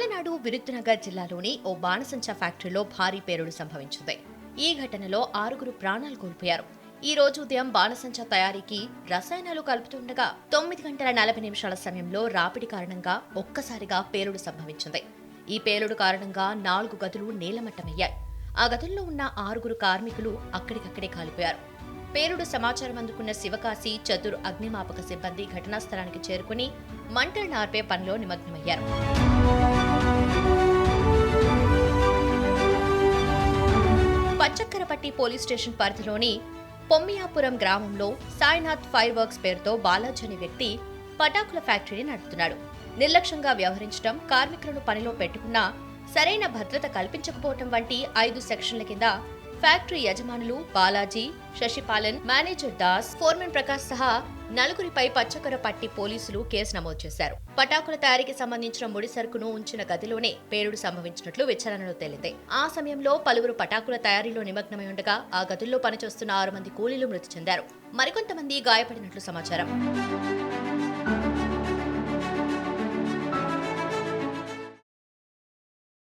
తమిళనాడు విరుద్ధనగర్ జిల్లాలోని ఓ బాణసంచా ఫ్యాక్టరీలో భారీ పేలుడు సంభవించింది. ఈ ఘటనలో ఆరుగురు ప్రాణాలు కోల్పోయారు. ఈ రోజు ఉదయం బాణసంచా తయారీకి రసాయనాలు కలుపుతుండగా తొమ్మిది గంటల నలభై నిమిషాల సమయంలో రాపిడి కారణంగా ఒక్కసారిగా పేలుడు సంభవించింది. ఈ పేలుడు కారణంగా నాలుగు గదులు నేలమట్టమయ్యాయి. ఆ గదుల్లో ఉన్న ఆరుగురు కార్మికులు అక్కడికక్కడే కాలిపోయారు. పేరుడు సమాచారం అందుకున్న శివకాశి చతుర్ అగ్నిమాపక సిబ్బంది ఘటనా స్థలానికి చేరుకుని మంటలు నార్పే పనిలో నిమగ్నమయ్యారు. పచ్చక్కరపట్టి పోలీస్ స్టేషన్ పరిధిలోని పొమ్మియాపురం గ్రామంలో సాయినాథ్ ఫైర్ వర్క్స్ పేరుతో బాలాజీ అనే వ్యక్తి పటాకుల ఫ్యాక్టరీని నడుపుతున్నాడు. నిర్లక్ష్యంగా వ్యవహరించడం కార్మికులను పనిలో పెట్టుకున్నా సరైన భద్రత కల్పించకపోవటం వంటి ఐదు సెక్షన్ల కింద ఫ్యాక్టరీ యజమానులు బాలాజీ శశిపాలన్ మేనేజర్ దాస్ ఫోర్మెన్ ప్రకాష్ సహా నలుగురిపై పచ్చకర పట్టి పోలీసులు కేసు నమోదు చేశారు. పటాకుల తయారీకి సంబంధించిన ముడి సరుకును ఉంచిన గదిలోనే పేలుడు సంభవించినట్లు విచారణలో తేలింది. ఆ సమయంలో పలువురు పటాకుల తయారీలో నిమగ్నమై ఉండగా ఆ గదుల్లో పనిచేస్తున్న ఆరు మంది కూలీలు మృతి చెందారు. మరికొంతమంది గాయపడినట్లు సమాచారం.